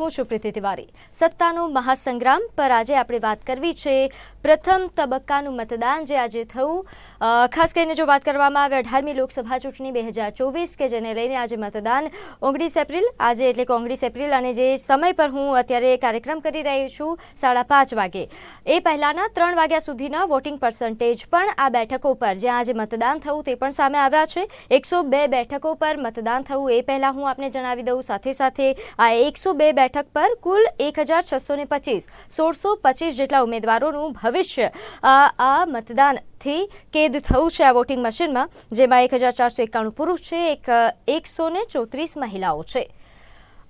હું છું પ્રીતિ તિવારી. સત્તાનો મહાસંગ્રામ પર આજે આપણે વાત કરવી છે પ્રથમ તબક્કાનું મતદાન જે આજે થયું. ખાસ કરીને જો વાત કરવામાં આવે અઢારમી લોકસભા ચૂંટણી બે હજાર ચોવીસ કે જેને લઈને આજે મતદાન ઓગણીસ એપ્રિલ. આજે એટલે કે ઓગણીસ એપ્રિલ અને જે સમય પર હું અત્યારે કાર્યક્રમ કરી રહી છું સાડા પાંચ વાગે. એ પહેલાંના ત્રણ વાગ્યા સુધીના વોટિંગ પર્સન્ટેજ પણ આ બેઠકો પર જ્યાં આજે મતદાન થયું તે પણ સામે આવ્યા છે. એકસો બે બેઠકો પર મતદાન થયું એ પહેલાં હું આપને જણાવી દઉં સાથે સાથે આ એકસો બે બેઠક પર કુલ એક હજાર છસો ને પચીસ, સોળસો પચીસ જેટલા ઉમેદવારોનું ભવિષ્ય આ આ મતદાનથી કેદ થયું છે આ વોટિંગ મશીનમાં, જેમાં એક હજાર ચારસો એકાણું પુરુષ છે, એક એકસો ને ચોત્રીસ મહિલાઓ છે.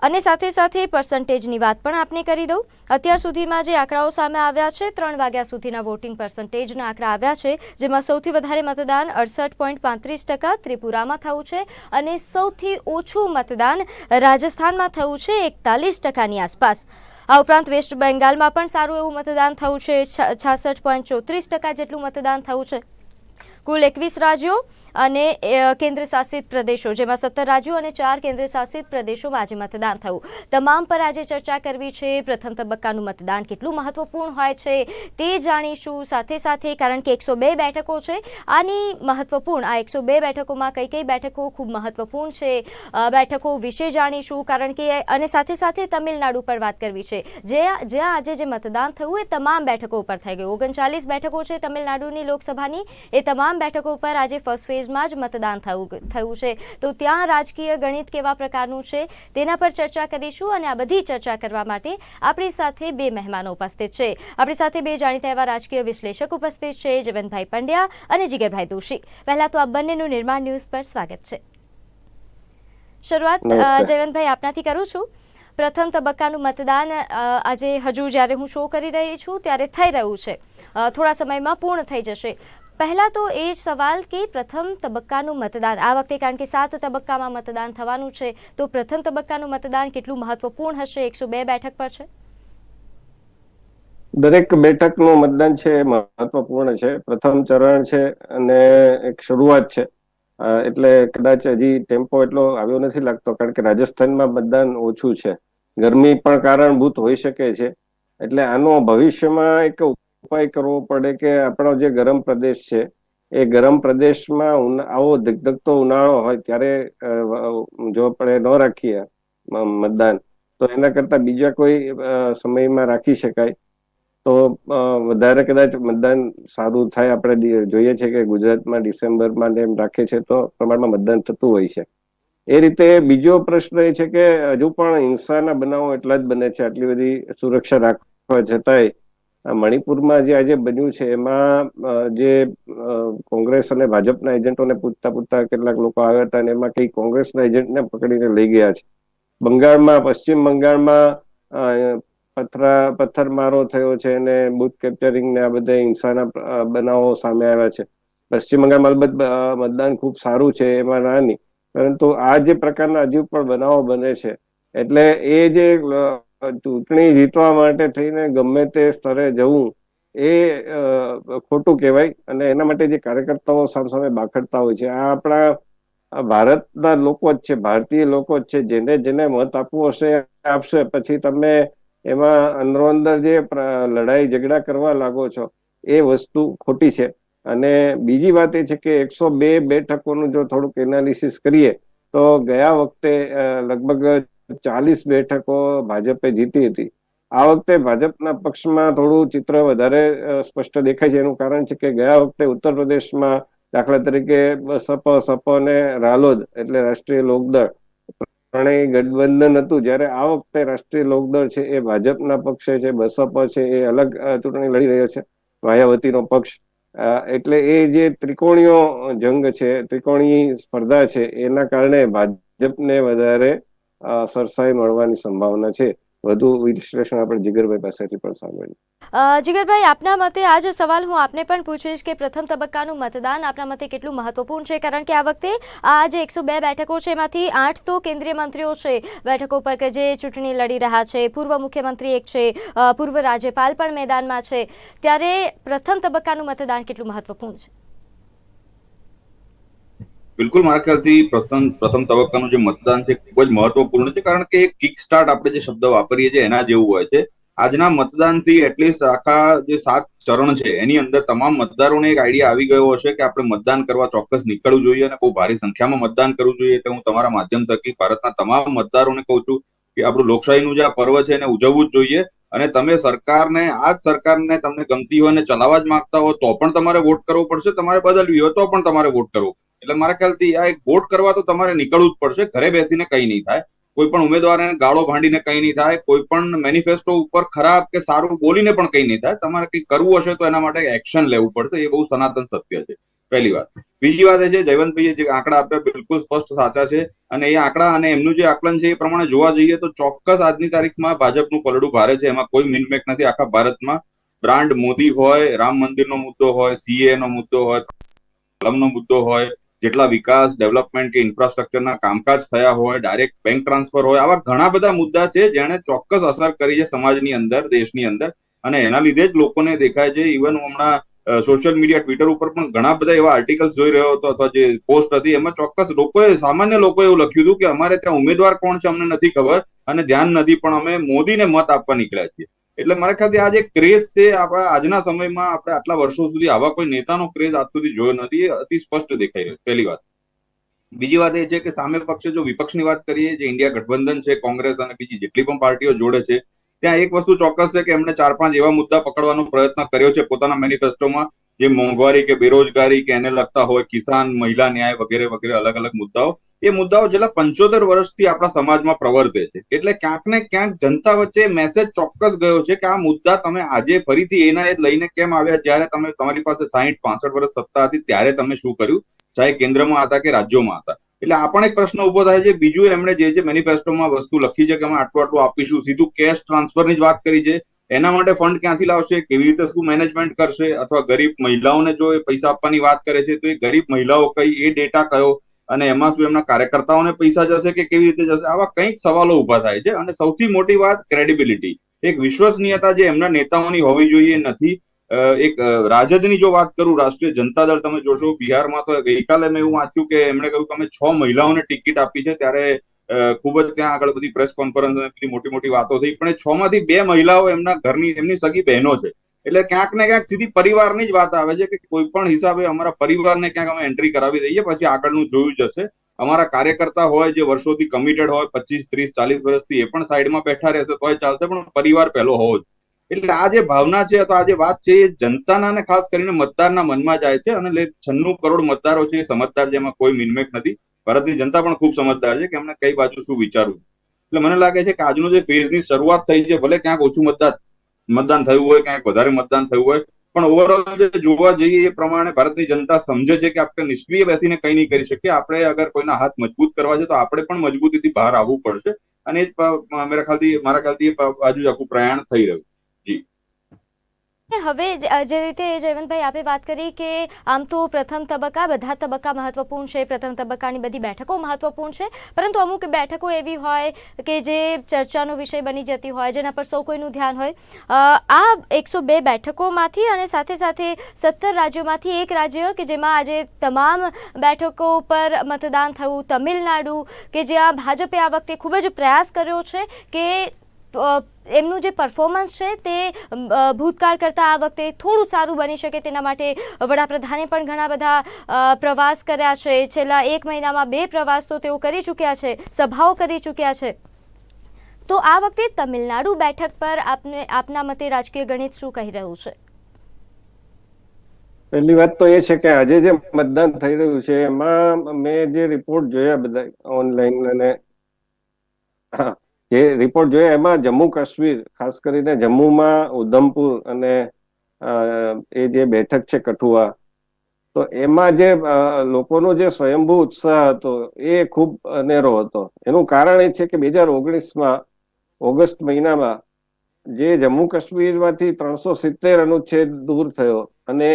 અને સાથે સાથે પર્સન્ટેજની વાત પણ આપને કરી દઉં. અત્યાર સુધીમાં જે આંકડાઓ સામે આવ્યા છે, ત્રણ વાગ્યા સુધીના વોટિંગ પર્સન્ટેજના આંકડા આવ્યા છે, જેમાં સૌથી વધારે મતદાન અડસઠ પોઈન્ટ પાંત્રીસ ટકા ત્રિપુરામાં થયું છે અને સૌથી ઓછું મતદાન રાજસ્થાનમાં થયું છે એકતાલીસ ટકાની આસપાસ. આ ઉપરાંત વેસ્ટ બેંગાલમાં પણ સારું એવું મતદાન થયું છે છાસઠ પોઈન્ટ ચોત્રીસ ટકા જેટલું મતદાન થયું છે. કુલ એકવીસ રાજ્યો અને કેન્દ્રશાસિત કેન્દ્ર શાસિત પ્રદેશો, જેમાં સત્તર રાજ્યો અને ચાર કેન્દ્ર શાસિત પ્રદેશોમાં આજે મતદાન થયું. તમામ પર આજે ચર્ચા કરવી છે. પ્રથમ તબક્કાનું મતદાન કેટલું મહત્વપૂર્ણ હોય છે તે જાણીશું સાથે સાથે, કારણ કે એકસો બે બેઠકો છે. આની મહત્વપૂર્ણ, આ એકસો બે બેઠકોમાં કઈ કઈ બેઠકો ખૂબ મહત્વપૂર્ણ છે બેઠકો વિશે જાણીશું, કારણ કે, અને સાથે સાથે તમિલનાડુ પર વાત કરવી છે. જે જ્યાં આજે જે મતદાન થયું એ તમામ બેઠકો ઉપર થઈ ગયું. ઓગણચાલીસ બેઠકો છે તમિલનાડુની લોકસભાની, એ તમામ બેઠકો પર આજે ફર્સ્ટ ફેઝમાં જ મતદાન થયું થયું છે. તો ત્યાં રાજકીય ગણિત કેવા પ્રકારનું છે તેના પર ચર્ચા કરીશું અને આ બધી ચર્ચા કરવા માટે આપણી સાથે બે મહેમાનો ઉપસ્થિત છે. આપણી સાથે બે જાણીતા એવા રાજકીય વિશ્લેષક ઉપસ્થિત છે જયવંતભાઈ પંડ્યા અને જીગરભાઈ દોશી. પહેલા તો આ બંનેનું નિર્માણ ન્યૂઝ પર સ્વાગત છે. શરૂઆત જયવંતભાઈ આપનાથી કરું છું. પ્રથમ તબક્કાનું મતદાન આજે હજુ જ્યારે હું શો કરી રહી છું ત્યારે થઈ રહ્યું છે. થોડા સમયમાં પૂર્ણ થઈ જશે. પહેલાં તો એ જ સવાલ કે પ્રથમ તબક્કાનું મતદાન, આ વખતે કારણ કે સાત તબક્કામાં મતદાન થવાનું છે, તો પ્રથમ તબક્કાનું મતદાન કેટલું મહત્વપૂર્ણ હશે? એકસો બે બેઠક પર છે. દરેક બેઠકનું મતદાન છે મહત્વપૂર્ણ છે. પ્રથમ ચરણ છે અને એક શરૂઆત છે. એટલે કદાચ હજી ટેમ્પો એટલો આવ્યો નથી લાગતો, કારણ કે રાજસ્થાનમાં મતદાન ઓછું છે. ગરમી પણ કારણભૂત હોઈ શકે છે. એટલે આનો ભવિષ્યમાં એક ઉપાય કરવો પડે કે આપણો જે ગરમ પ્રદેશ છે, એ ગરમ પ્રદેશમાં આવો ધગધગતો ઉનાળો હોય ત્યારે જો આપણે ન રાખીએ મતદાન, તો એના કરતા બીજા કોઈ સમયમાં રાખી શકાય. તો વધારે કદાચ મતદાન સારું થાય. આપણે જોઈએ છે કે ગુજરાતમાં ડિસેમ્બરમાં એમ રાખે છે, તો પ્રમાણમાં મતદાન થતું હોય છે. એ રીતે બીજો પ્રશ્ન એ છે કે હજુ પણ હિંસાના બનાવો એટલા જ બને છે. આટલી બધી સુરક્ષા રાખવા છતાંય મણિપુરમાં જે આજે બન્યું છે, એમાં જે કોંગ્રેસ અને ભાજપના એજન્ટોને પૂછતા પૂછતા કેટલાક લોકો આવ્યા હતા અને એમાં કઈ કોંગ્રેસના એજન્ટને પકડીને લઈ ગયા છે. બંગાળમાં, પશ્ચિમ બંગાળમાં પથરા, પથ્થરમારો થયો છે અને બુથ કેપ્ચરિંગ ને આ બધા હિંસાના બનાવો સામે આવ્યા છે. પશ્ચિમ બંગાળમાં અલબત્ત મતદાન ખૂબ સારું છે, એમાં ના નહીં પરંતુ આ જે પ્રકારના હજુ પણ બનાવો બને છે, એટલે એ જે ચૂંટણી જીતવા માટે થઈને ગમે તે સ્તરે જવું એ ખોટું કહેવાય અને એના માટે જે કાર્યકર્તાઓ સામસામે બાખડતા હોય છે. આ આપણા ભારતના લોકો જ છે, ભારતીય લોકો જ છે, જેને જેને મત આપવો હશે આપશે. પછી તમે એમાં અંદરો અંદર જે લડાઈ ઝઘડા કરવા લાગો છો, એ વસ્તુ ખોટી છે. અને બીજી વાત એ છે કે એકસો બે બેઠકોનું જો થોડુંક એનાલિસિસ કરીએ, તો ગયા વખતે લગભગ ચાલીસ બેઠકો ભાજપે જીતી હતી. આ વખતે ભાજપના પક્ષમાં થોડું ચિત્ર વધારે સ્પષ્ટ દેખાય છે. એનું કારણ છે કે ગયા વખતે ઉત્તર પ્રદેશમાં દાખલા તરીકે સપ સપ અને રાલોદ એટલે રાષ્ટ્રીય લોકદળ ત્રણેય ગઠબંધન હતું. જ્યારે આ વખતે રાષ્ટ્રીય લોકદળ છે એ ભાજપના પક્ષે છે, બસપ છે એ અલગ ચૂંટણી લડી રહ્યો છે, માયાવતીનો પક્ષ. એટલે એ જે ત્રિકોણીયો જંગ છે ત્રિકોણી સ્પર્ધા છે, એના કારણે ભાજપને વધારે સરસાઈ મળવાની સંભાવના છે. વધુ વિશ્લેષણ આપણે જીગરભાઈ પાસેથી પણ સાંભળ્યું જીગરભાઈ, આપના મતે આ જ સવાલ હું આપને પણ પૂછીશ કે પ્રથમ તબક્કાનું મતદાન આપના મતે કેટલું મહત્વપૂર્ણ છે? કારણ કે આ વખતે આ જે એકસો બે બેઠકો છે, એમાંથી આઠ તો કેન્દ્રીય મંત્રીઓ છે. બેઠકો પર કે જે ચૂંટણી લડી રહ્યા છે, પૂર્વ મુખ્યમંત્રી એક છે પૂર્વ રાજ્યપાલ પણ મેદાનમાં છે. ત્યારે પ્રથમ તબક્કાનું મતદાન કેટલું મહત્વપૂર્ણ છે? બિલકુલ મારા ખ્યાલથી પ્રથમ પ્રથમ તબક્કાનું જે મતદાન છે ખૂબ જ મહત્વપૂર્ણ છે, કારણ કે કિક સ્ટાર્ટ આપણે જે શબ્દ વાપરીએ છીએ એના જેવું હોય છે. આજના મતદાનથી એટલીસ્ટ આખા જે સાત ચરણ છે, એની અંદર તમામ મતદારોને એક આઈડિયા આવી ગયો હશે કે આપણે મતદાન કરવા ચોક્કસ નીકળવું જોઈએ અને બહુ ભારી સંખ્યામાં મતદાન કરવું જોઈએ. તો હું તમારા માધ્યમ થકી ભારતના તમામ મતદારોને કહું છું કે આપણું લોકશાહીનું જે આ પર્વ છે એને ઉજવવું જ જોઈએ. અને તમે સરકારને, આ જ સરકારને તમને ગમતી હોય અને ચલાવવા જ માંગતા હો તો પણ તમારે વોટ કરવો પડશે. તમારે બદલવી હોય તો પણ તમારે વોટ કરવો. એટલે મારા ખ્યાલથી આ એક વોટ કરવા તો તમારે નીકળવું જ પડશે. ઘરે બેસીને કંઈ નહીં થાય. કોઈ પણ ઉમેદવારને ગાળો ભાંડીને કંઈ નહીં થાય. કોઈ પણ મેનિફેસ્ટો ઉપર ખરાબ કે સારું બોલીને પણ કંઈ નહીં થાય. તમારે કંઈ કરવું હશે તો એના માટે એક્શન લેવું પડશે. એ બહુ સનાતન સત્ય છે. પહેલી વાત. બીજી વાત એ છે, જયવંતભાઈએ જે આંકડા આપ્યા બિલકુલ સ્પષ્ટ સાચા છે. અને એ આંકડા અને એમનું જે આકલન છે એ પ્રમાણે જોવા જઈએ તો ચોક્કસ આજની તારીખમાં ભાજપનું પલડું ભારે છે. એમાં કોઈ મિનમેક નથી. આખા ભારતમાં બ્રાન્ડ મોદી હોય, રામ મંદિરનો મુદ્દો હોય સીએ નો મુદ્દો હોય, કલમનો મુદ્દો હોય જેટલા વિકાસ, ડેવલપમેન્ટ કે ઇન્ફ્રાસ્ટ્રક્ચરના કામકાજ થયા હોય, ડાયરેક્ટ બેંક ટ્રાન્સફર હોય, આવા ઘણા બધા મુદ્દા છે જેણે ચોક્કસ અસર કરી છે સમાજની અંદર, દેશની અંદર. અને એના લીધે જ લોકોને દેખાય છે ઇવન હમણાં સોશિયલ મીડિયા ટ્વિટર ઉપર પણ ઘણા બધા એવા આર્ટિકલ્સ જોઈ રહ્યો હતો અથવા જે પોસ્ટ હતી, એમાં ચોક્કસ લોકોએ, સામાન્ય લોકોએ એવું લખ્યું હતું કે અમારે ત્યાં ઉમેદવાર કોણ છે અમને નથી ખબર અને ધ્યાન નથી, પણ અમે મોદીને મત આપવા નીકળ્યા છીએ. એટલે મારા ખ્યાલથી આ જે ક્રેઝ છે, આપણા આજના સમયમાં આપણે આટલા વર્ષો સુધી આવા કોઈ નેતાનો ક્રેઝ આજ સુધી જોયો નથી, એ અતિ સ્પષ્ટ દેખાઈ રહ્યો પહેલી વાત. બીજી વાત એ છે કે સામે પક્ષે જો વિપક્ષની વાત કરીએ, જે ઇન્ડિયા ગઠબંધન છે, કોંગ્રેસ અને બીજી જેટલી પણ પાર્ટીઓ જોડે છે, ત્યાં એક વસ્તુ ચોક્કસ છે કે એમણે ચાર પાંચ એવા મુદ્દા પકડવાનો પ્રયત્ન કર્યો છે પોતાના મેનિફેસ્ટોમાં, જે મોંઘવારી કે બેરોજગારી કે એને લગતા હોય કિસાન, મહિલા ન્યાય વગેરે વગેરે અલગ અલગ મુદ્દાઓ. એ મુદ્દાઓ છેલ્લા પંચોતેર વર્ષથી આપણા સમાજમાં પ્રવર્તે છે. એટલે ક્યાંક ને ક્યાંક જનતા વચ્ચે મેસેજ ચોક્કસ ગયો છે કે આ મુદ્દા તમે આજે ફરીથી એના એ લઈને કેમ આવ્યા? જ્યારે તમે તમારી પાસે સાહીઠ, પાસઠ વર્ષ સત્તા હતી, ત્યારે તમે શું કર્યું? ચાહે કેન્દ્રમાં હતા કે રાજ્યોમાં હતા. એટલે આ પણ એક પ્રશ્ન ઊભો થાય છે. બીજું એમણે જે છે મેનિફેસ્ટોમાં વસ્તુ લખી છે કે અમે આટલું આટલું આપીશું, સીધું કેશ ટ્રાન્સફરની જ વાત કરી છે. એના માટે ફંડ ક્યાંથી લાવશે? કેવી રીતે શું મેનેજમેન્ટ કરશે? અથવા ગરીબ મહિલાઓને જો એ પૈસા આપવાની વાત કરે છે, તો એ ગરીબ મહિલાઓ કઈ એ ડેટા કયો? અને એમાં શું એમના કાર્યકર્તાઓને પૈસા જશે કે કેવી રીતે જશે? આવા કંઈક સવાલો ઊભા થાય છે. અને સૌથી મોટી વાત ક્રેડિબિલિટી એક વિશ્વસનીયતા જે એમના નેતાઓની હોવી જોઈએ નથી. એક રાજદની જો વાત કરું, રાષ્ટ્રીય જનતા દળ, તમે જોશો, બિહારમાં તો ગઈકાલે મેં એવું વાંચ્યું કે એમણે કહ્યું કે અમે છ મહિલાઓને ટિકિટ આપી છે. ત્યારે ખૂબ જ ત્યાં આગળ બધી પ્રેસ કોન્ફરન્સ અને બધી મોટી મોટી વાતો થઈ. પણ છ માંથી બે મહિલાઓ એમના ઘરની, એમની સગી બહેનો છે. એટલે ક્યાંક ને ક્યાંક સીધી પરિવારની જ વાત આવે છે કે કોઈ પણ હિસાબે અમારા પરિવારને ક્યાંક અમે એન્ટ્રી કરાવી દઈએ, પછી આગળનું જોયું જશે. અમારા કાર્યકર્તા હોય જે વર્ષોથી કમિટેડ હોય, પચીસ, ત્રીસ, ચાલીસ વર્ષથી એ પણ સાઈડમાં બેઠા રહેશે, તોય ચાલશે, પણ પરિવાર પહેલો હોવો જ. એટલે આ જે ભાવના છે અથવા આ જે વાત છે, એ જનતાના અને ખાસ કરીને મતદારના મનમાં જાય છે, અને છન્નું કરોડ મતદારો છે એ સમજદાર છે, એમાં કોઈ મિનમેક નથી. ભારતની જનતા પણ ખૂબ સમજદાર છે કે એમને કઈ બાજુ શું વિચારવું એટલે મને લાગે છે કે આજનો જે ફેઝની શરૂઆત થઈ છે, ભલે ક્યાંક ઓછું મતદાન મતદાન થયું હોય, ક્યાંક વધારે મતદાન થયું હોય, પણ ઓવરઓલ જે જોવા જઈએ એ પ્રમાણે ભારતની જનતા સમજે છે કે આપણે નિષ્ક્રિય બેસીને કઈ નહીં કરી શકીએ. આપણે અગર કોઈના હાથ મજબૂત કરવા છે તો આપણે પણ મજબૂતીથી બહાર આવવું પડશે. અને એ મારા ખ્યાલથી મારા ખ્યાલથી બાજુ આખું પ્રયાણ થઈ રહ્યું છે. હવે જે રીતે જયવંતભાઈ આપે વાત કરી કે આમ તો પ્રથમ તબક્કા, બધા તબક્કા મહત્વપૂર્ણ છે, પ્રથમ તબક્કાની બધી બેઠકો મહત્વપૂર્ણ છે, પરંતુ અમુક બેઠકો એવી હોય કે જે ચર્ચાનો વિષય બની જતી હોય, જેના પર સૌ કોઈનું ધ્યાન હોય. આ એકસો બે બેઠકોમાંથી અને સાથે સાથે સત્તર રાજ્યોમાંથી એક રાજ્ય કે જેમાં આજે તમામ બેઠકો પર મતદાન થયું, તમિલનાડુ, કે જ્યાં ભાજપે આ વખતે ખૂબ જ પ્રયાસ કર્યો છે કે એમનું જે પરફોર્મન્સ છે તે ભૂતકાળ કરતાં આ વખતે થોડું સારું બની શકે તેના માટે વડાપ્રધાને પણ ઘણા બધા પ્રવાસ કર્યા છે. છેલ્લા એક મહિનામાં બે પ્રવાસ તો તેઓ કરી ચૂક્યા છે, સભાઓ કરી ચૂક્યા છે. તો આ વખતે તમિલનાડુ બેઠક પર આપને, આપના મતે રાજકીય ગણિત શું કહી રહ્યું છે? પહેલી વાત તો એ છે કે આજે જે મતદાન થઈ રહ્યું છે, એમાં મેં જે રિપોર્ટ જોયા બધા ઓનલાઈન અને, હા જે રિપોર્ટ જોયા એમાં જમ્મુ કાશ્મીર, ખાસ કરીને જમ્મુમાં ઉધમપુર અને એ જે બેઠક છે કઠુઆ, તો એમાં જે લોકોનો જે સ્વયંભૂ ઉત્સાહ હતો એ ખૂબ અનેરો હતો. એનું કારણ એ છે કે બે હજાર ઓગણીસમાં, ઓગસ્ટ મહિનામાં જે જમ્મુ કાશ્મીરમાંથી ત્રણસો સિત્તેર અનુચ્છેદ દૂર થયો અને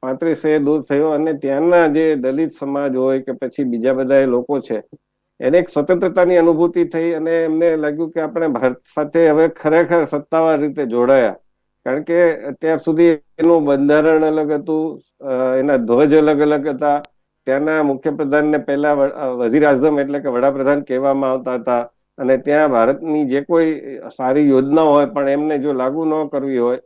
પાંત્રીસ દૂર થયો અને ત્યાંના જે દલિત સમાજ હોય કે પછી બીજા બધા લોકો છે એને એક સ્વતંત્રતાની અનુભૂતિ થઈ અને એમને લાગ્યું કે આપણે ભારત સાથે હવે ખરેખર સત્તાવાર રીતે જોડાયા. કારણ કે અત્યાર સુધી એનું બંધારણ અલગ હતું એના ધ્વજ અલગ અલગ હતા. ત્યાંના મુખ્યપ્રધાનને પહેલા વઝીર આઝમ એટલે કે વડાપ્રધાન કહેવામાં આવતા હતા. અને ત્યાં ભારતની જે કોઈ સારી યોજના હોય, પણ એમને જો લાગુ ન કરવી હોય,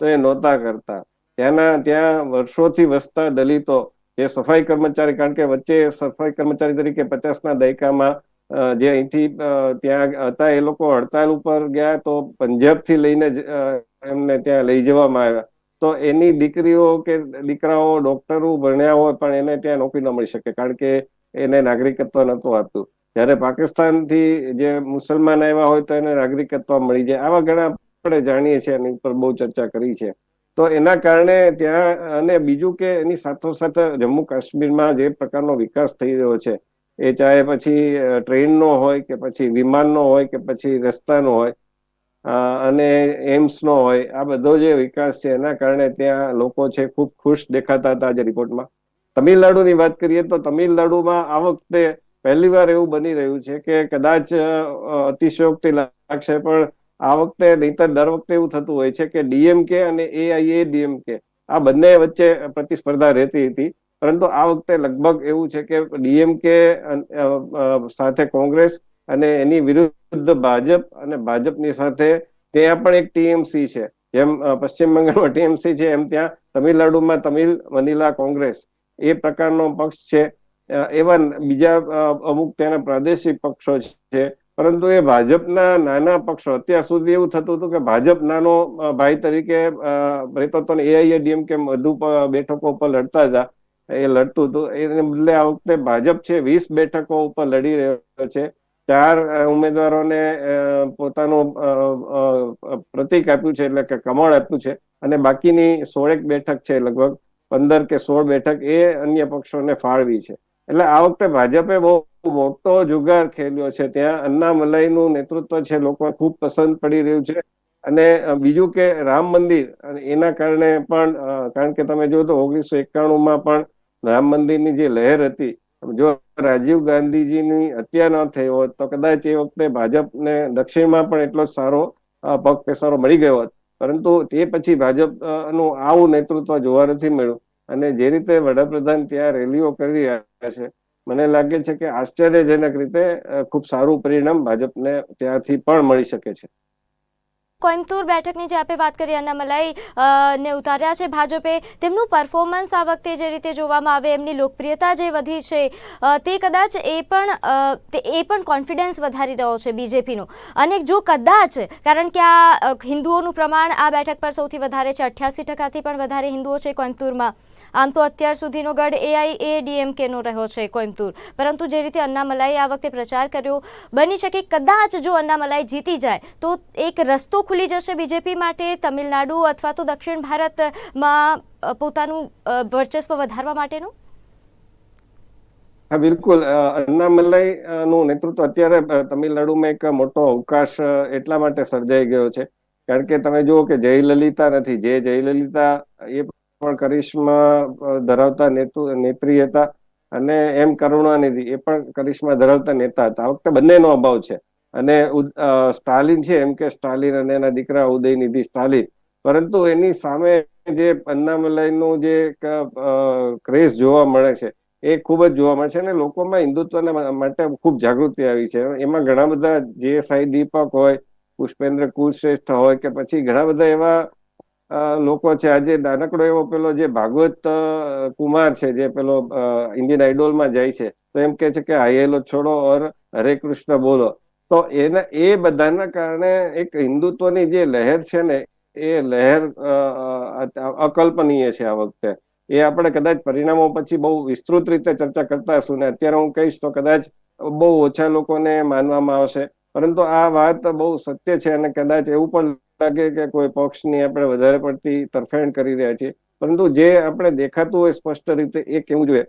તો એ નહોતા કરતા. ત્યાંના, ત્યાં વર્ષોથી વસતા દલિતો જે સફાઈ કર્મચારી, કારણ કે વચ્ચે સફાઈ કર્મચારી તરીકે પચાસના દાયકામાં જે અહીંથી ત્યાં હતા, એ લોકો હડતાલ ઉપર ગયા તો પંજાબથી લઈને એમને ત્યાં લઈ જવામાં આવ્યા. તો એની દીકરીઓ કે દીકરાઓ ડોક્ટરો ભણ્યા હોય પણ એને ત્યાં નોકરી ન મળી શકે, કારણ કે એને નાગરિકત્વ નહોતું આપતું. જ્યારે પાકિસ્તાનથી જે મુસલમાન આવ્યા હોય તો એને નાગરિકત્વ મળી જાય. આવા ઘણા આપણે જાણીએ છીએ, એની ઉપર બહુ ચર્ચા કરી છે. તો એના કારણે ત્યાં અને બીજું કે એની સાથોસાથ જમ્મુ કાશ્મીરમાં જે પ્રકારનો વિકાસ થઈ રહ્યો છે, એ ચાહે પછી ટ્રેનનો હોય કે પછી વિમાનનો હોય કે પછી રસ્તાનો હોય અને એમ્સનો હોય, આ બધો જે વિકાસ છે એના કારણે ત્યાં લોકો છે ખૂબ ખુશ દેખાતા હતા આજે રિપોર્ટમાં. તમિલનાડુની વાત કરીએ તો તમિલનાડુમાં આ વખતે પહેલીવાર એવું બની રહ્યું છે કે કદાચ અતિશયોક્તિ લાગશે પણ આ વખતે નહીતર દર વખતે એવું થતું હોય છે કે ડીએમકે અને એઆઈએ ડીએમકે આ બંને વચ્ચે પ્રતિસ્પર્ધા રહેતી હતી. પરંતુ આ વખતે લગભગ એવું છે કે ડીએમકે સાથે કોંગ્રેસ અને એની વિરુદ્ધ ભાજપ અને ભાજપની સાથે ત્યાં પણ એક ટીએમસી છે. જેમ પશ્ચિમ બંગાળમાં ટીએમસી છે, એમ ત્યાં તમિલનાડુમાં તમિલ મનીલા કોંગ્રેસ. એ પ્રકારનો પક્ષ છે. એવા બીજા અમુક ત્યાંના પ્રાદેશિક પક્ષો છે. પરંતુ એ ભાજપના નાના પક્ષો અત્યાર સુધી એવું થતું હતું કે ભાજપ નાનો ભાઈ તરીકે રહેતો હતો ને એઆઈએડીએમકે વધુ બેઠકો ઉપર લડતા હતા એ લડતું હતું. એને બદલે આ વખતે ભાજપ છે વીસ બેઠકો ઉપર લડી રહ્યો છે. ચાર ઉમેદવારોને પોતાનું અ, આપ્યું છે એટલે કે કમળ આપ્યું છે અને બાકીની સોળેક બેઠક છે લગભગ પંદર કે સોળ બેઠક એ અન્ય પક્ષોને ફાળવી છે. એટલે આ વખતે ભાજપે બહુ મોટો જુગાર ખેલ્યો છે. ત્યાં અન્નામલાઈનું નેતૃત્વ છે લોકો ખૂબ પસંદ પડી રહ્યું છે. અને બીજું કે રામ મંદિર એના કારણે પણ કારણ કે તમે જો તો ઓગણીસો એકાણું માં પણ રામ મંદિરની જે લહેર હતી, જો રાજીવ ગાંધીજીની હત્યા ન થઈ હોત, તો કદાચ એ વખતે ભાજપને દક્ષિણમાં પણ એટલો સારો પગ પેસારો મળી ગયો હોત. પરંતુ તે પછી ભાજપનું આવું નેતૃત્વ જોવા નથી મળ્યું. અને જે રીતે વડાપ્રધાન ત્યાં રેલીઓ કરી રહ્યા છે મને લાગે છે કે આશ્ચર્યજનક રીતે ખૂબ સારું પરિણામ ભાજપને ત્યાંથી પણ મળી શકે છે. કોઇમ્બતુર બેઠકની જે આપણે વાત કરી, અન્નામલાઈ ને ઉતાર્યા છે ભાજપે, તેમનું પરફોર્મન્સ આ વખતે જે રીતે જોવામાં આવે, એમની લોકપ્રિયતા જે વધી છે તે કદાચ એ પણ એ પણ કોન્ફિડન્સ વધારી રહ્યો છે બીજેપીનો. અને જો કદાચ, કારણ કે આ હિન્દુઓનું પ્રમાણ આ બેઠક પર સૌથી વધારે છે, અઠ્યાસી ટકાથી પણ વધારે હિન્દુઓ છે કોઇમ્બતુરમાં આમ તો અત્યાર સુધીનો ગઢ એઆઈએડીએમકેનો રહ્યો છે કોઇમ્બતુર. પરંતુ જે રીતે અન્નામલાઈએ આ વખતે પ્રચાર કર્યો, બની શકે કદાચ જો અન્નામલાઈ જીતી જાય, તો એક રસ્તો ખુલી જશે બીજેપી માટે, તમિલનાડુ અથવા તો દક્ષિણ ભારતમાં પોતાનું વર્ચસ્વ વધારવા માટેનું? હા, બિલકુલ. અન્નામલાઈ નું નેતૃત્વ અત્યારે તમિલનાડુમાં એક મોટો અવકાશ એટલા માટે સર્જાઈ ગયો છે. કારણ કે તમે જુઓ કે જયલલિતા નથી. જે જયલલિતા એ પણ કરિશ્મા ધરાવતા નેતુ, નેત્રી હતા અને એમ કરુણાનિધિ, એ પણ કરિશ્મા ધરાવતા નેતા હતા. આ વખતે બંનેનો અભાવ છે. અને સ્ટાલિન છે, એમ કે સ્ટાલિન અને એના દીકરા ઉદયનિધિ સ્ટાલિન. પરંતુ એની સામે જે અન્નામલાઈનું જે ક્રેઝ જોવા મળે છે, એ ખૂબ જ જોવા મળે છે અને લોકોમાં હિન્દુત્વના માટે ખૂબ જાગૃતિ આવી છે. એમાં ઘણા બધા જે સાઈ દીપક હોય, પુષ્પેન્દ્ર કુલશ્રેષ્ઠ હોય કે પછી ઘણા બધા એવા લોકો છે, આજે નાનકડો એવો પેલો જે ભાગવત કુમાર છે, જે પેલો ઇન્ડિયન આઇડોલમાં જાય છે, તો એમ કે છે કે હાયેલો છોડો ઓર હરે કૃષ્ણ બોલો. તો એના, એ બધાના કારણે એક હિન્દુત્વની જે લહેર છે ને, એ લહેર અકલ્પનીય છે આ વખતે. એ આપણે કદાચ પરિણામો પછી બહુ વિસ્તૃત રીતે ચર્ચા કરતા હશું ને, અત્યારે હું કહીશ તો કદાચ બહુ ઓછા લોકોને માનવામાં આવશે. પરંતુ આ વાત બહુ સત્ય છે અને કદાચ એવું પણ લાગે કે કોઈ પક્ષની આપણે વધારે પડતી તરફેણ કરી રહ્યા છીએ. પરંતુ જે આપણે દેખાતું હોય સ્પષ્ટ રીતે એ કેવું જોઈએ?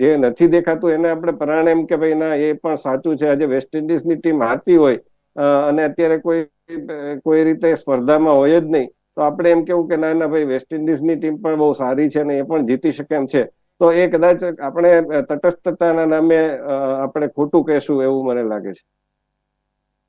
જે નથી દેખાતું એને આપણે પરાણે એમ કે ભાઈ ના, એ પણ સાચું છે. આજે વેસ્ટ ઇન્ડિઝની ટીમ હારતી હોય અને અત્યારે કોઈ કોઈ રીતે સ્પર્ધામાં હોય જ નહીં, તો આપણે એમ કેવું કે ના ના, ભાઈ વેસ્ટ ઇન્ડિઝની ટીમ પણ બહુ સારી છે અને એ પણ જીતી શકે એમ છે. તો એ કદાચ આપણે તટસ્થતાના નામે આપણે ખોટું કહેશું એવું મને લાગે છે.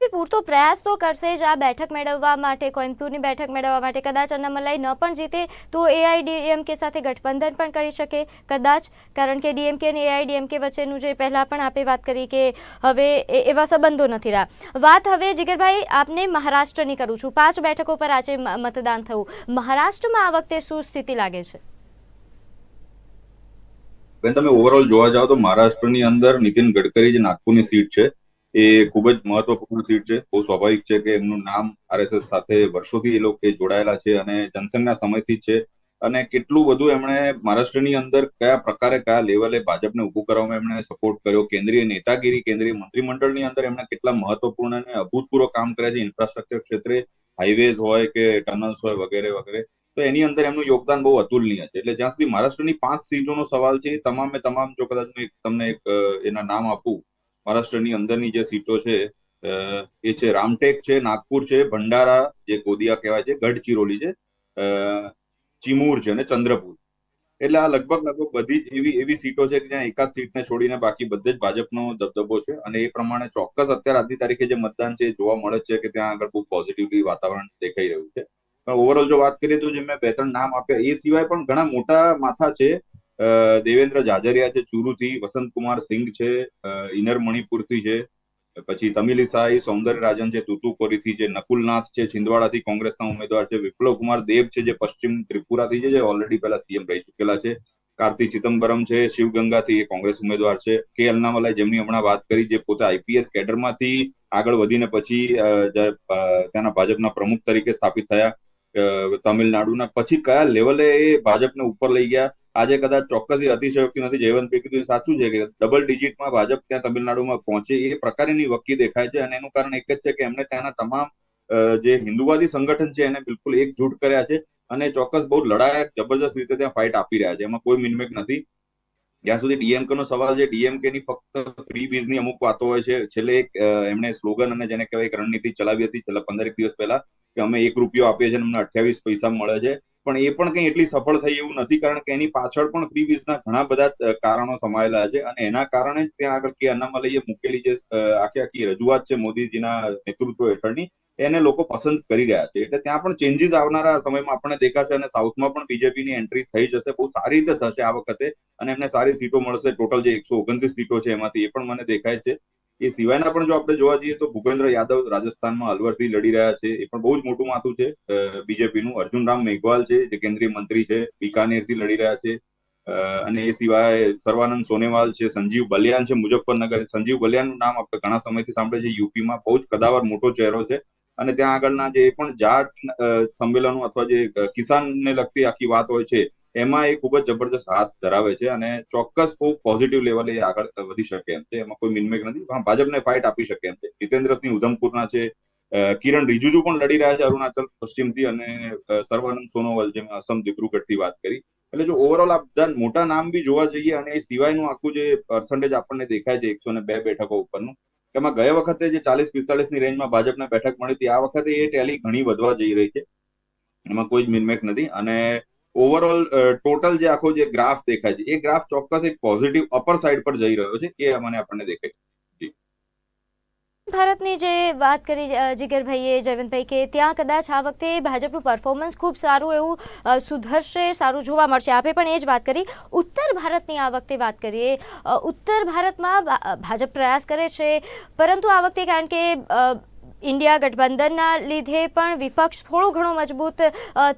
પૂરતો પ્રયાસ તો કરશે જ આ બેઠક મેળવવા માટે, કોઇમ્બતુરની બેઠક મેળવવા માટે. કદાચ અન્નામલાઈ ન પણ જીતે તો એઆઈડીએમકે સાથે ગઠબંધન પણ કરી શકે. કદાચ, કારણ કે ડીએમકે અને એઆઈડીએમકે વચ્ચેનું જે પહેલાં પણ આપે વાત કરી કે હવે એવા સંબંધો નથી રહ્યા. વાત હવે જીગરભાઈ આપને મહારાષ્ટ્રની કરું છું. પાંચ બેઠકો પર આજે મતદાન થયું. મહારાષ્ટ્રમાં આ વખતે શું સ્થિતિ લાગે છે? તમે ઓવરઓલ જોવા જાઓ તો મહારાષ્ટ્રની અંદર નીતિન ગડકરી જે નાગપુરની સીટ છે. એ ખૂબ જ મહત્વપૂર્ણ સીટ છે. બહુ સ્વાભાવિક છે કે એમનું નામ આરએસએસ સાથે વર્ષોથી એ લોકો જોડાયેલા છે અને જનસંઘના સમયથી છે. અને કેટલું બધું એમણે મહારાષ્ટ્રની અંદર કયા પ્રકારે કયા લેવલે ભાજપને ઉભું કરવામાં એમણે સપોર્ટ કર્યો? કેન્દ્રીય નેતાગીરી, કેન્દ્રીય મંત્રીમંડળની અંદર એમણે કેટલા મહત્વપૂર્ણ અને અભૂતપૂર્વ કામ કર્યા છે? ઇન્ફ્રાસ્ટ્રક્ચર ક્ષેત્રે હાઈવેઝ હોય કે ટનલ્સ હોય વગેરે વગેરે. તો એની અંદર એમનું યોગદાન બહુ અતુલનીય છે. એટલે જ્યાં સુધી મહારાષ્ટ્રની પાંચ સીટોનો સવાલ છે તમામે તમામ જો કદાચ તમને એક એના નામ આપું મહારાષ્ટ્રની અંદરની જે સીટો છે એ છે રામટેક છે, નાગપુર છે, ભંડારા જે ગોદિયા કહેવાય છે, ગઢચિરોલી છે ચિમૂર છે અને ચંદ્રપુર. એટલે આ લગભગ લગભગ બધી એવી એવી સીટો છે કે જ્યાં એકાદ સીટને છોડીને બાકી બધે જ ભાજપનો દબદબો છે અને એ પ્રમાણે ચોક્કસ અત્યારે આજની તારીખે જે મતદાન છે એ જોવા મળે છે કે ત્યાં આગળ બહુ પોઝિટિવલી વાતાવરણ દેખાઈ રહ્યું છે. પણ ઓવરઓલ જો વાત કરીએ તો જે મેં બે ત્રણ નામ આપ્યા એ સિવાય પણ ઘણા મોટા માથા છે દેવેન્દ્ર જાજરિયા છે ચુરુથી વસંતકુમાર સિંઘ છે ઇનર મણિપુરથી છે પછી તમિલિસાઈ સૌંદર્ય રાજન છે તુતુકોરીથી છે નકુલનાથ છે છિંદવાડાથી કોંગ્રેસના ઉમેદવાર છે વિપ્લવ દેવ છે જે પશ્ચિમ ત્રિપુરાથી છે જે ઓલરેડી પહેલા સીએમ રહી ચૂકેલા છે કાર્તિક ચિદમ્બરમ છે શિવગંગાથી એ કોંગ્રેસ ઉમેદવાર છે કે અન્નામલાઈ જેમની હમણાં વાત કરી જે પોતે આઈપીએસ કેડરમાંથી આગળ વધીને પછી જે, ત્યાંના ભાજપના પ્રમુખ તરીકે સ્થાપિત થયા તમિલનાડુના પછી કયા લેવલે એ ભાજપને ઉપર લઈ ગયા આજે કદાચ ચોક્કસથી અતિશયોક્તિ નથી. જયવંત કીધું સાચું છે કે ડબલ ડિજિટમાં ભાજપ ત્યાં તમિલનાડુમાં પહોંચે એ પ્રકારની વકી દેખાય છે. અને એનું કારણ એક જ છે કે એમને ત્યાંના તમામ જે હિન્દુવાદી સંગઠન છે એને બિલકુલ એકજૂટ કર્યા છે અને ચોક્કસ બહુ લડાયક, જબરજસ્ત રીતે ત્યાં ફાઇટ આપી રહ્યા છે. એમાં કોઈ મિનમેક નથી. જ્યાં સુધી ડીએમકે નો સવાલ છે, ડીએમકે ની ફક્ત ફ્રી બીઝની અમુક વાતો હોય છે. છેલ્લે એક એમણે સ્લોગન અને જેને કહેવાય રણનીતિ ચલાવી હતી છેલ્લા પંદરેક દિવસ પહેલા કે અમે એક રૂપિયો આપીએ છીએ અમને અઠ્યાવીસ પૈસા મળે છે. પણ એ પણ કંઈ એટલી સફળ થઈ એવું નથી, કારણ કે એની પાછળ પણ ફ્રી બીઝના ઘણા બધા કારણો સમાયેલા છે અને એના કારણે જ ત્યાં આગળ કે અન્નામલઈએ મૂકેલી જે આખી આખી રજૂઆત છે મોદીજીના નેતૃત્વ હેઠળની, એને લોકો પસંદ કરી રહ્યા છે. એટલે ત્યાં પણ ચેન્જીસ આવનારા સમયમાં આપણને દેખાશે અને સાઉથમાં પણ બીજેપીની એન્ટ્રી થઈ જશે. બહુ સારી રીતે થશે આ વખતે અને એમને સારી સીટો મળશે. ટોટલ જે એકસો ઓગણત્રીસ સીટો છે એમાંથી એ પણ મને દેખાય છે. એ સિવાયના પણ જો આપણે જોવા જઈએ તો ભૂપેન્દ્ર યાદવ રાજસ્થાનમાં અલવરથી લડી રહ્યા છે. એ પણ બહુ જ મોટું માથું છે. બીજેપીનું અર્જુન રામ મેઘવાલ છે, જે કેન્દ્રીય મંત્રી છે, બિકાનેરથી લડી રહ્યા છે. અને એ સિવાય સર્વાનંદ સોનેવાલ છે, સંજીવ બલિયાન છે, મુઝફ્ફરનગર. સંજીવ બલિયાનનું નામ આપણે ઘણા સમયથી સાંભળે છે. યુપીમાં બહુ જ કદાવર મોટો ચહેરો છે. અને ત્યાં આગળના જે પણ જાટ સંમેલનો અથવા જે કિસાનને લગતી આખી વાત હોય છે એમાં એ ખૂબ જ જબરદસ્ત હાથ ધરાવે છે અને ચોક્કસ બહુ પોઝિટિવ લેવલે એ આગળ વધી શકે એમ છે. એમાં કોઈ મિનમેક નથી. પણ ભાજપને ફાઇટ આપી શકે એમ છે. જીતેન્દ્રસિંહ ઉધમપુરના છે કિરણ રિજુજુ પણ લડી રહ્યા છે અરુણાચલ, પશ્ચિમથી અને સર્વાનંદ સોનોવાલ, જેમ અસમ દિબ્રુગઢથી વાત કરી. એટલે જો ઓવરઓલ આ બધા મોટા નામ બી જોવા જઈએ અને એ સિવાયનું આખું જે પર્સન્ટેજ આપણને દેખાય છે એકસો ને બે બેઠકો ઉપરનું, એમાં ગયા વખતે જે ચાલીસ પિસ્તાલીસની રેન્જમાં ભાજપને બેઠક મળી હતી, આ વખતે એ ટેલી ઘણી વધવા જઈ રહી છે. એમાં કોઈ જ મિનમેક નથી. અને ઓવરઓલ ટોટલ જે આખો જે ગ્રાફ દેખાય છે, એ ગ્રાફ ચોક્કસ એક પોઝિટિવ અપર સાઈડ પર જઈ રહ્યો છે, એ મને આપણને દેખાય. ભારતની જે વાત કરી જીગરભાઈએ જયવંતભાઈ, કે ત્યાં કદાચ આ વખતે ભાજપનું પરફોર્મન્સ ખૂબ સારું એવું સુધરશે, સારું જોવા મળશે. આપે પણ એ જ વાત કરી. ઉત્તર ભારતની આ વખતે વાત કરીએ ઉત્તર ભારતમાં ભાજપ પ્રયાસ કરે છે, પરંતુ આ વખતે કારણ કે ઇન્ડિયા ગઠબંધનના લીધે પણ વિપક્ષ થોડો ઘણો મજબૂત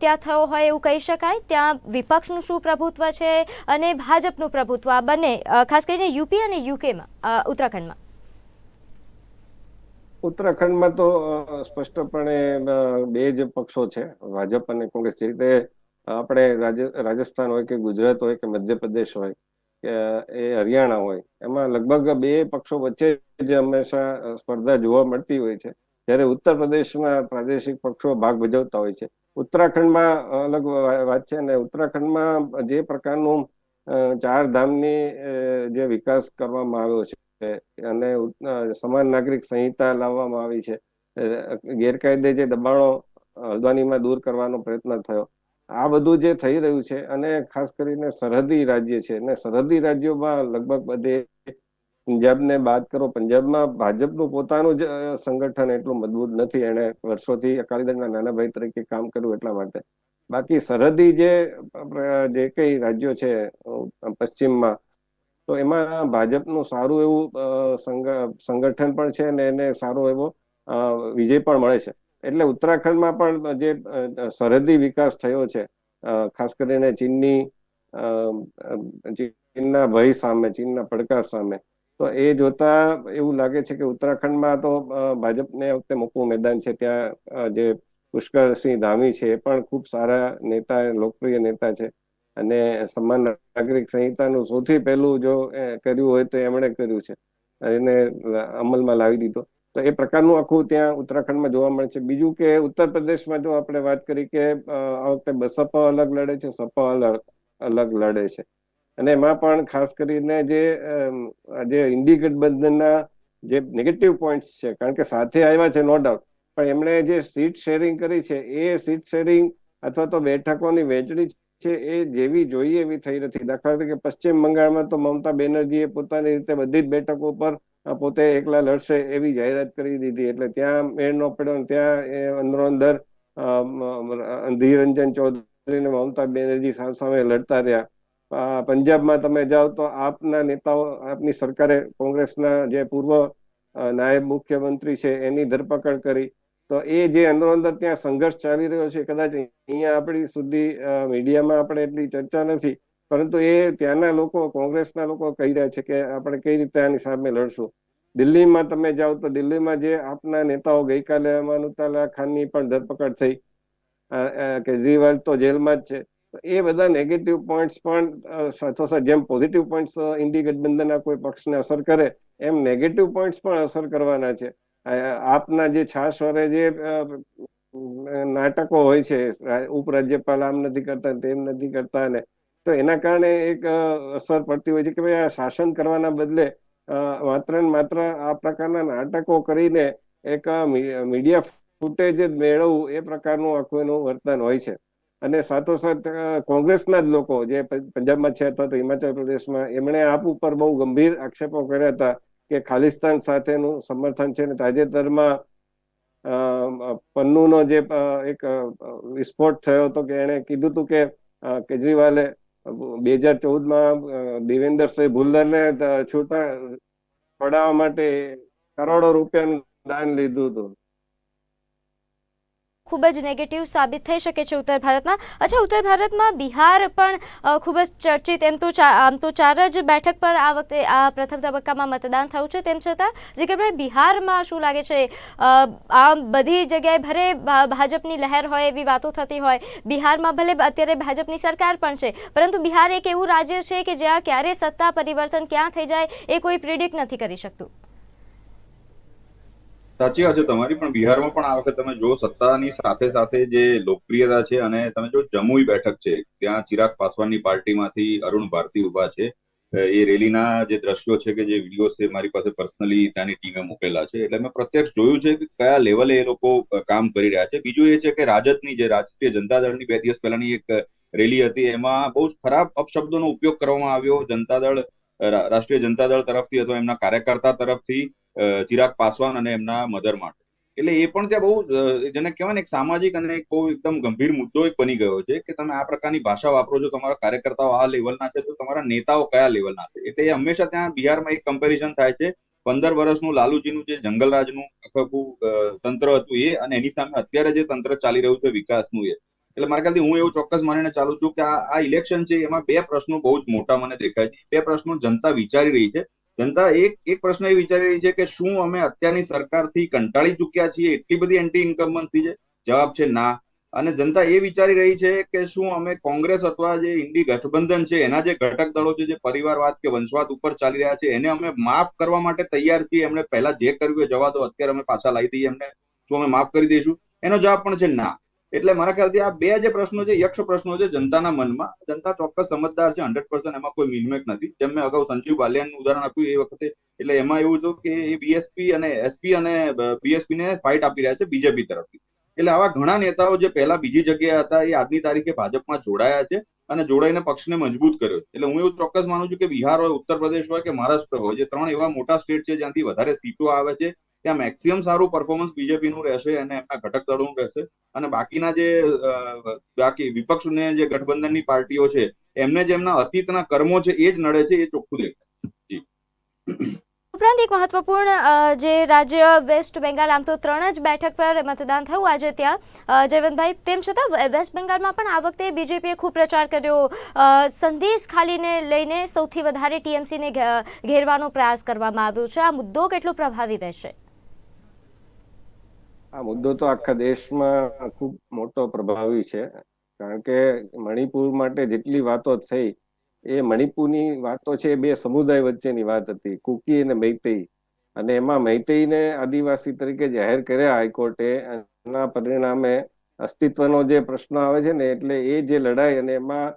ત્યાં થયો હોય એવું કહી શકાય. ત્યાં વિપક્ષનું શું પ્રભુત્વ છે અને ભાજપનું પ્રભુત્વ આ બંને ખાસ કરીને યુપી અને યુકેમાં ઉત્તરાખંડમાં? ઉત્તરાખંડમાં તો સ્પષ્ટપણે બે જ પક્ષો છે. ભાજપ અને કોંગ્રેસ. જે રીતે આપણે રાજસ્થાન હોય કે ગુજરાત હોય કે મધ્યપ્રદેશ હોય કે, એ હરિયાણા હોય, એમાં લગભગ બે પક્ષો વચ્ચે જ હંમેશા સ્પર્ધા જોવા મળતી હોય છે. જ્યારે ઉત્તર પ્રદેશમાં પ્રાદેશિક પક્ષો ભાગ ભજવતા હોય છે. ઉત્તરાખંડમાં અલગ વાત છે અને ઉત્તરાખંડમાં જે પ્રકારનું ચાર ધામની જે વિકાસ કરવામાં આવ્યો છે અને સમાન નાગરિક સંહિતા લાવવામાં આવી છે ગેરકાયદે જે દબાણો હલ્દવાનીમાં દૂર કરવાનો પ્રયત્ન થયો. આ બધું જે થઈ રહ્યું છે અને ખાસ કરીને સરહદી રાજ્ય છે અને સરહદી રાજ્યોમાં લગભગ બધે પંજાબને બાદ કરો. પંજાબમાં ભાજપનું પોતાનું જ સંગઠન એટલું મજબૂત નથી. એને વર્ષોથી અકાલી દળના નાના ભાઈ તરીકે કામ કર્યું એટલા માટે. બાકી સરહદી જે જે કઈ રાજ્યો છે પશ્ચિમમાં, તો એમાં ભાજપનું સારું એવું સંગઠન પણ છે અને એને સારો એવો વિજય પણ મળે છે. એટલે ઉત્તરાખંડમાં પણ જે સરહદી વિકાસ થયો છે ખાસ કરીને ચીનની ચીનના ભય સામે, ચીનના પડકાર સામે તો એ જોતા એવું લાગે છે કે ઉત્તરાખંડમાં તો ભાજપને વખતે મોકળું મેદાન છે. ત્યાં જે પુષ્કરસિંહ ધામી છે એ પણ ખૂબ સારા નેતા, લોકપ્રિય નેતા છે. અને સમાન નાગરિક સંહિતાનું સૌથી પહેલું જો કર્યું હોય તો એમણે કર્યું છે. એને અમલમાં લાવી દીધો. તો એ પ્રકારનું આખું ત્યાં ઉત્તરાખંડમાં જોવા મળે છે. બીજું કે ઉત્તર પ્રદેશમાં જો આપણે વાત કરી કે આ વખતે બસપા અલગ લડે છે, સપા અલગ અલગ લડે છે. અને એમાં પણ ખાસ કરીને જે જે ઇન્ડી ગઠબંધનના જે નેગેટિવ પોઈન્ટ્સ છે કારણ કે સાથે આવ્યા છે નો ડાઉટ પણ એમણે જે સીટ શેરિંગ કરી છે એ સીટ શેરિંગ અથવા તો બેઠકોની વહેંચણી છે એ જેવી જોઈએ એવી થઈ નથી. દાખલા તરીકે પશ્ચિમ બંગાળમાં તો મમતા બેનર્જીએ પોતાની રીતે બધી જ બેઠકો પર પોતે એકલા લડશે એવી જાહેરાત કરી દીધી. એટલે ત્યાં મેળ ન પડ્યો ત્યાં એ અંદરો અંદર અમ, અધીર રંજન ચૌધરી અને મમતા બેનર્જી સામે સામે લડતા રહ્યા. પંજાબમાં તમે જાઓ તો આપના નેતાઓ, આપની સરકારે કોંગ્રેસના જે પૂર્વ નાયબ મુખ્યમંત્રી છે એની ધરપકડ કરી. તો એ જે અંદરો અંદર ત્યાં સંઘર્ષ ચાલી રહ્યો છે, કદાચ અહીંયા આપણી સુધી મીડિયામાં આપણે એટલી ચર્ચા નથી, પરંતુ એ ત્યાંના લોકો, કોંગ્રેસના લોકો કહી રહ્યા છે કે આપણે કઈ રીતે આની સામે લડશું. દિલ્હીમાં તમે જાઓ તો દિલ્હીમાં જે આપના નેતાઓ ગઈકાલે અમાનુતાલા ખાનની પણ ધરપકડ થઈ. કેજરીવાલ તો જેલમાં જ છે. એ બધા નેગેટિવ પોઈન્ટ્સ પણ સાથોસાથ જેમ પોઝિટિવ પોઈન્ટ્સ ઇન્ડી ગઠબંધનના કોઈ પક્ષને અસર કરે, એમ નેગેટિવ પોઈન્ટ્સ પણ અસર કરવાના છે. આપના જે છાસ વરે જે નાટકો હોય છે ઉપરાજ્યપાલ આમ નથી કરતા તેમ નથી કરતા ને, તો એના કારણે એક અસર પડતી હોય છે કે ભાઈ આ શાસન કરવાના બદલે માત્ર ને માત્ર આ પ્રકારના નાટકો કરીને એક મીડિયા ફૂટેજ મેળવવું એ પ્રકારનું આખું એનું વર્તન હોય છે. અને સાથોસાથ કોંગ્રેસના જ લોકો જે પંજાબમાં છે અથવા તો હિમાચલ પ્રદેશમાં, એમણે આપ ઉપર બહુ ગંભીર આક્ષેપો કર્યા હતા કે ખાલિસ્તાન સાથેનું સમર્થન છે ને તાજેતરમાં પન્નુનો જે એક વિસ્ફોટ થયો હતો કે એણે કીધું હતું કે કેજરીવાલે બે હજાર ચૌદમાં દેવેન્દ્રસિંહ ભુલ્લરને છૂટા પડાવવા માટે કરોડો રૂપિયાનું દાન લીધું હતું. ખૂબ જ નેગેટિવ સાબિત થઈ શકે છે ઉત્તર ભારતમાં. અચ્છા, ઉત્તર ભારતમાં બિહાર પણ ખૂબ જ ચર્ચિત. એમ તો આમ તો ચાર જ બેઠક પર આ વખતે, આ પ્રથમ તબક્કામાં મતદાન થયું છે. તેમ છતાં જીગરભાઈ બિહારમાં શું લાગે છે? આ બધી જગ્યાએ ભલે ભાજપની લહેર હોય એવી વાતો થતી હોય, બિહારમાં ભલે અત્યારે ભાજપની સરકાર પણ છે, પરંતુ બિહાર એક એવું રાજ્ય છે કે જ્યાં ક્યારે સત્તા પરિવર્તન ક્યાં થઈ જાય એ કોઈ પ્રિડિક્ટ નથી કરી શકતું. સાચી વાત છે. તમારી પણ બિહારમાં પણ આ વખતે તમે જો સત્તાની સાથે સાથે જે લોકપ્રિયતા છે અને તમે જો જમુઈ બેઠક છે, ત્યાં ચિરાગ પાસવાનની પાર્ટીમાંથી અરુણ ભારતી ઊભા છે. એ રેલીના જે દ્રશ્યો છે કે જે વીડિયો છે મારી પાસે પર્સનલી ત્યાંની ટીમે મોકલેલા છે. એટલે મેં પ્રત્યક્ષ જોયું છે કે કયા લેવલે એ લોકો કામ કરી રહ્યા છે. બીજું એ છે કે રાજદની જે રાષ્ટ્રીય જનતા દળની બે દિવસ પહેલાની એક રેલી હતી, એમાં બહુ જ ખરાબ અપશબ્દોનો ઉપયોગ કરવામાં આવ્યો. જનતા દળ રાષ્ટ્રીય જનતા દળ તરફથી અથવા એમના કાર્યકર્તા તરફથી ચિરાગ પાસવાન અને એમના મધર માટે. એટલે એ પણ ત્યાં બહુ જેને કહેવાય ને એક સામાજિક અને એક બહુ એકદમ ગંભીર મુદ્દો એક બની ગયો છે કે તમે આ પ્રકારની ભાષા વાપરો છો, તમારા કાર્યકર્તાઓ આ લેવલના છે, તો તમારા નેતાઓ કયા લેવલના છે? એટલે એ હંમેશા ત્યાં બિહારમાં એક કમ્પેરિઝન થાય છે. પંદર વર્ષનું લાલુજીનું જે જંગલરાજનું આખું તંત્ર હતું એ અને એની સામે અત્યારે જે તંત્ર ચાલી રહ્યું છે વિકાસનું એ એટલે મારા ખ્યાલથી હું એવું ચોક્કસ માનીને ચાલુ છું કે આ ઇલેક્શન છે, એમાં બે પ્રશ્નો બહુ જ મોટા મને દેખાય છે. બે પ્રશ્નો જનતા વિચારી રહી છે. જનતા એક એક પ્રશ્ન એ વિચારી રહી છે કે શું અમે અત્યારની સરકારથી કંટાળી ચૂક્યા છીએ? એટલી બધી એન્ટી ઇન્કમ્બન્સી છે. જવાબ છે ના. અને જનતા એ વિચારી રહી છે કે શું અમે કોંગ્રેસ અથવા જે ઇન્ડી ગઠબંધન છે, એના જે ઘટક દળો છે, જે પરિવારવાદ કે વંશવાદ ઉપર ચાલી રહ્યા છે, એને અમે માફ કરવા માટે તૈયાર છીએ. એમણે પહેલા જે કર્યું એ જવા દો અત્યારે અમે પાછા લાવી દઈએ એમને. શું અમે માફ કરી દઈશું? એનો જવાબ પણ છે ના. એટલે મારા ખ્યાલથી આ બે જે પ્રશ્નો છે, યક્ષ પ્રશ્નો છે જનતાના મનમાં. જનતા ચોક્કસ સમજદાર છે, હંડ્રેડ પર્સન્ટ એમાં કોઈ મિનમેક નથી. જેમ મેં અગાઉ સંજીવ બાલિયાનું ઉદાહરણ આપ્યું એ વખતે, એટલે એમાં એવું હતું કે એ બીએસપી અને એસપી અને બીએસપી ને ફાઇટ આપી રહ્યા છે બીજેપી તરફથી. એટલે આવા ઘણા નેતાઓ જે પહેલા બીજી જગ્યાએ હતા, એ આજની તારીખે ભાજપમાં જોડાયા છે અને જોડાઈને પક્ષને મજબૂત કર્યો એટલે હું એવું ચોક્કસ માનું છું કે બિહાર હોય, ઉત્તર પ્રદેશ હોય કે મહારાષ્ટ્ર હોય, જે ત્રણ એવા મોટા સ્ટેટ છે જ્યાંથી વધારે સીટો આવે છે ત્યાં મેક્સિમમ સારું પરફોર્મન્સ બીજેપીનું રહેશે અને એમના ઘટક દળોનું રહેશે. અને બાકીના જે બાકી વિપક્ષને જે ગઠબંધનની પાર્ટીઓ છે, એમને જે એમના અતીતના કર્મો છે, એ જ નડે છે, એ ચોખ્ખું દેખાય. ઉપરાંત એક મહત્વપૂર્ણ જે રાજ્ય વેસ્ટ બેંગાલ, આમ તો ત્રણ જ બેઠક પર મતદાન થયું આજે ત્યાં. જયવંતભાઈ, તેમ છતાં વેસ્ટ બેંગાલમાં પણ આ વખતે બીજેપીએ ખૂબ પ્રચાર કર્યો. સંદેશ ખાલીને લઈને સૌથી વધારે ટીએમસીને ઘેરવાનો પ્રયાસ કરવામાં આવ્યો છે. આ મુદ્દો કેટલો પ્રભાવી રહેશે? આ મુદ્દો તો આખા દેશમાં ખૂબ મોટો પ્રભાવી છે. કારણ કે મણિપુર માટે જેટલી વાતો થઈ, એ મણિપુરની વાતો છે બે સમુદાય વચ્ચેની વાત હતી, કુકી અને મૈતેઈ. અને એમાં મૈતેઈને આદિવાસી તરીકે જાહેર કર્યા હાઈકોર્ટે, એના પરિણામે અસ્તિત્વનો જે પ્રશ્ન આવે છે ને, એટલે એ જે લડાઈ અને એમાં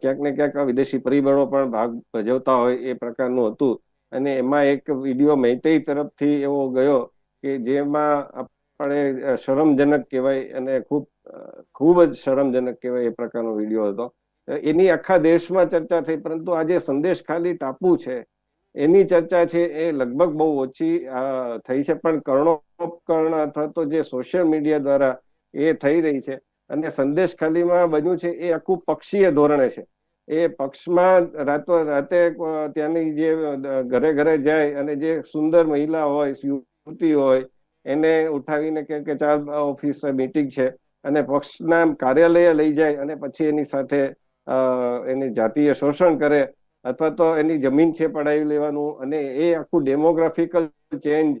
ક્યાંક ને ક્યાંક વિદેશી પરિબળો પણ ભાગ ભજવતા હોય એ પ્રકારનું હતું. અને એમાં એક વીડિયો મૈતેઈ તરફથી એવો ગયો કે જેમાં આપણે એ શરમજનક કહેવાય અને ખૂબ ખૂબ જ શરમજનક કહેવાય એ પ્રકારનો વીડિયો હતો. એની આખા દેશમાં ચર્ચા થઈ, પરંતુ આજે સંદેશ ખાલી ટાપુ છે, એની ચર્ચા છે એ લગભગ બહુ ઓછી થઈ છે. પણ કર્ણોપકર્ણ અથવા તો જે સોશિયલ મીડિયા દ્વારા એ થઈ રહી છે અને સંદેશ ખાલીમાં બન્યું છે એ આખું પક્ષીય ધોરણે છે. એ પક્ષમાં રાતો, રાતે ત્યાંની જે ઘરે ઘરે જાય અને જે સુંદર મહિલા હોય, યુવતી હોય એને ઉઠાવીને કે કે ચાલ ઓફિસ મીટિંગ છે. અને પક્ષના કાર્યાલય લઈ જાય અને પછી એની સાથે એની જાતીય શોષણ કરે અથવા તો એની જમીન છે પડાવી લેવાનું અને એ આખું ડેમોગ્રાફિકલ ચેન્જ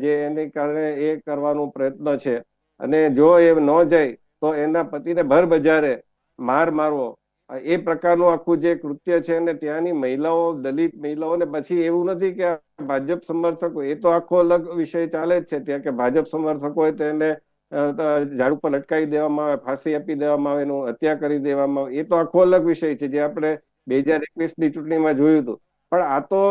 જે એને કારણે એ કરવાનો પ્રયત્ન છે. અને જો એ ન જાય તો એના પતિને ભર બજારે માર મારવો એ પ્રકારનું આખું જે કૃત્ય છે અને ત્યાંની મહિલાઓ, દલિત મહિલાઓને પછી એવું નથી કે ભાજપ સમર્થકો એ તો આખો અલગ વિષય ચાલે જ છે. ત્યાં કે ભાજપ સમર્થકો હોય તો એને ઝાડ ઉપર લટકાવી દેવામાં આવે, ફાંસી આપી દેવામાં આવે, એનું હત્યા કરી દેવામાં આવે. એ તો આખો અલગ વિષય છે જે આપણે બે હજાર એકવીસની ચૂંટણીમાં જોયું હતું. પણ આ તો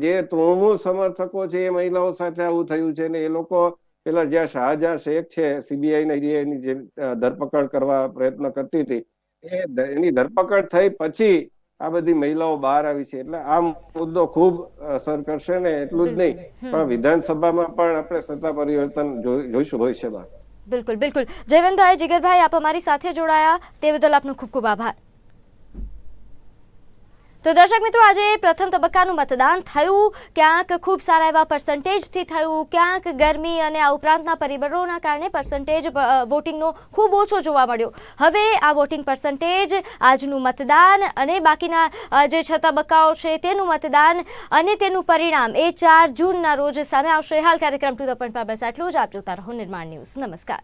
જે તૃણમૂળ સમર્થકો છે એ મહિલાઓ સાથે આવું થયું છે ને એ લોકો પેલા જ્યાં શાહજહાં શેખ છે, સીબીઆઈ ના જે ધરપકડ કરવા પ્રયત્ન કરતી હતી એ એની ધરપકડ થઈ પછી આ બધી મહિલાઓ બહાર આવી છે. એટલે આ મુદ્દો ખૂબ અસર કરશે ને એટલું જ નહીં. પણ વિધાનસભામાં પણ આપણે સત્તા પરિવર્તન જોઈ- જોઈશું ભવિષ્યમાં. બિલકુલ બિલકુલ. જયવંતભાઈ જીગરભાઈ આપ અમારી સાથે જોડાયા. તે બદલ આપનો ખૂબ ખૂબ આભાર. તો દર્શક મિત્રો, આજે પ્રથમ તબક્કાનું મતદાન થયું. ક્યાંક ખૂબ સારા એવા પર્સન્ટેજથી થયું, ક્યાંક ગરમી અને આ ઉપરાંતના પરિબળોના કારણે પર્સન્ટેજ વોટિંગનો ખૂબ ઓછો જોવા મળ્યો. હવે આ વોટિંગ પર્સન્ટેજ આજનું મતદાન અને બાકીના જે છ તબક્કાઓ છે તેનું મતદાન અને તેનું પરિણામ એ ચાર જૂનના રોજ સામે આવશે. હાલ કાર્યક્રમ ટુ ધ પોઈન્ટ પર બસ આટલું જ. આપ જોતા રહો નિર્માણ ન્યૂઝ. નમસ્કાર.